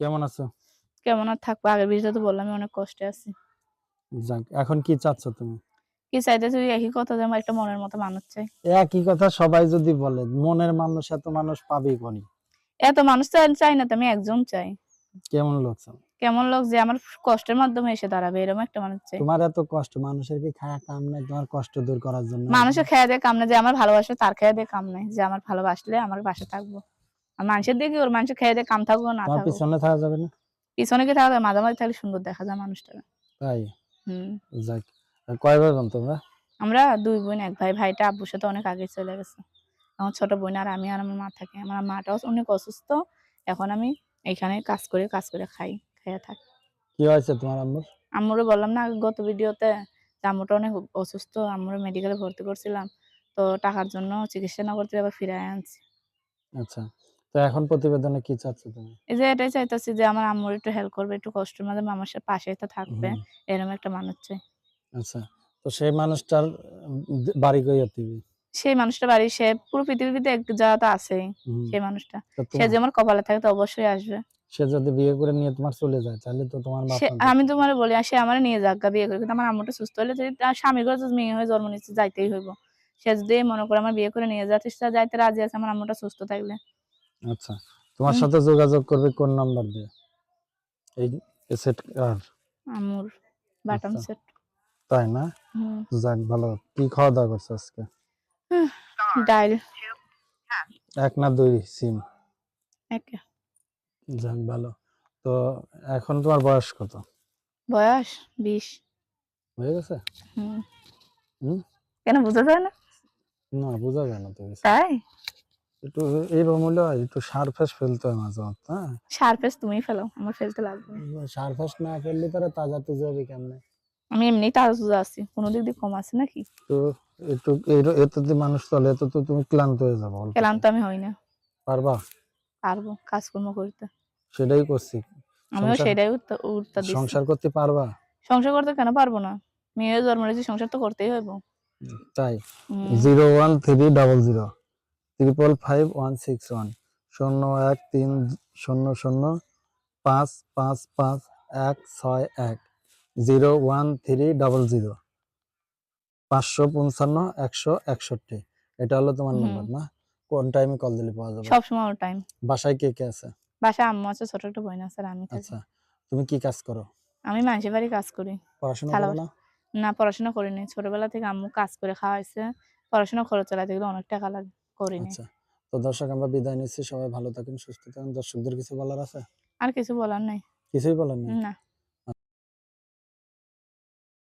কেমন আছো? কেমন আর থাকব? আগের বিষয়ে তো বললাম অনেক কষ্টে আছি। যাক এখন কি চাচ্ছ তুমি? কি চাইতেছি? ওই একই কথা যে আমার একটা মনের মতো মানুষ চাই। একই কথা সবাই যদি বলে মনের মানুষ এত মানুষ পাবেই কোনি? এত মানুষ তো চাই না তো আমি একজন চাই। কেমন লোক চাও? কেমন লোক যে আমার কষ্টের মাধ্যমে এসে দাঁড়াবে এরকম একটা মানুষ চাই। তোমার এত কষ্ট মানুষের কি খায়া কাম নাই তোমার কষ্ট দূর করার জন্য? মানুষের খেয়ে দিয়ে কাম না যে আমার ভালোবাসে তার খেয়ে দিয়ে কাম নাই যে আমার ভালোবাসলে আমার বাসা থাকব। মানুষের দিকে ওর মানুষের খেয়ে দিয়ে কাম থাকব না থাকব। পিছনে থাকা যাবে না? পিছনে কি থাকবে মাঝামাঝি থাকলে সুন্দর দেখা যায় মানুষটা তাই? হম। যাক কয় ভাই বোন তোমরা? আমরা দুই বোন এক ভাই। ভাইটা আব্বুর সাথে অনেক আগে চলে গেছে। আমার ছোট বোন আর আমি আর আমার মা থাকে। আমার মাটাও অনেক অসুস্থ। এখন আমি এখানে কাজ করে কাজ করে খাই খাইয়া থাকি। কি হয়েছে তোমার আম্মুর? আম্মুরে বললাম না গত ভিডিওতে আম্মুটা অনেক অসুস্থ আম্মুরে মেডিকেলে ভর্তি করছিলাম। তো টাকার জন্য চিকিৎসা না করতে আবার ফিরে আনছি। আচ্ছা। তো এখন প্রতিবেদনে কি চাচ্ছ তুমি? এই যে এটাই চাইতেছি যে আমার আম্মুর একটু হেল্প করবে একটু কষ্টের মাঝে আমার সাথে পাশে তো থাকবে এরকম একটা মানুষ চাই। আচ্ছা তো সেই মানুষটার বাড়ি কই দিবি সেই মানুষটা বাড়ি সে পুরো পৃথিবীতে এক জায়গা আছেই সেই মানুষটা। সে যে আমার কপালে থাকে তো অবশ্যই আসবে। সে যদি বিয়ে করে নিয়ে তোমার চলে যায় তাহলে তো তোমার আমি তোমার বলি সে আমার নিয়ে যাক বিয়ে করে কিন্তু আমার আম্মুটা সুস্থ হলে যদি তার স্বামী ঘরে মেয়ে হয়ে জন্ম নিচ্ছে যাইতেই হইব। সে যদি মনে করে আমার বিয়ে করে নিয়ে যাচ্ছে যাইতে রাজি আছে আমার আম্মুটা সুস্থ থাকলে। আচ্ছা তোমার সাথে যোগাযোগ করবে কোন নাম্বার দিয়ে? এই সেট আর? আম্মুর বাটন আচ্ছা। সেট তাই না? যাক ভালো। কি খাওয়া দাওয়া করছ আজকে? ডাইল এক না দুই সিম? একে। যাক ভালো। তো এখন তোমার বয়স কত? বয়স বিশ। হয়ে গেছে? হুম। হুম? কেন বোঝা যায় না? না বোঝা যায় না তো তাই? একটু এই রমুলে একটু সারফেস ফেলতে হয় মাঝে মধ্যে হ্যাঁ? সার পেস তুমি ফেলো আমার ফেলতে লাগবে সারফেস না ফেললে তারা তাজা তুজা হবে কেমনে? আমি এমনি তাজা তুজা আছি কোনো দিক দিয়ে কম আছে নাকি? তো একটু এত মানুষ চলে এত তো তুমি ক্লান্ত হয়ে যাব ক্লান্ত আমি হই না। পারবা? পারব কাজকর্ম করতে। সেটাই করছি। আমিও সংসার- সেটাই উত্তর সংসার করতে পারবা? সংসার করতে কেন পারব না? মেয়ে জন্ম সংসার তো করতেই হইব। তাই। Zero one three double zero triple five one six one শূন্য এক তিন শূন্য শূন্য পাঁচ পাঁচ পাঁচ এক ছয় এক zero one three double zero পাঁচশো পঞ্চান্ন একশো একষট্টি। এটা হলো তোমার। নাম্বার না? কোন টাইমে কল দিলে পাওয়া যাবে? সবসময় ওর টাইম বাসায় কে কে আছে? বাসায় আম্মু আছে ছোট একটা বোন আছে আর আমি থাকি। আচ্ছা তুমি কি কাজ করো? আমি মানুষের বাড়ি কাজ করি। পড়াশোনা করো না? না পড়াশোনা করিনি ছোটবেলা থেকে আম্মু কাজ করে খাওয়াইছে। পড়াশোনা খরচ চালাতে গেলে অনেক টাকা লাগে। করিনি। আচ্ছা। তো দর্শক আমরা বিদায় নিচ্ছি। সবাই ভালো থাকেন সুস্থ থাকেন। দর্শকদের কিছু বলার আছে? আর কিছু বলার নাই। কিছুই বলার নাই? না।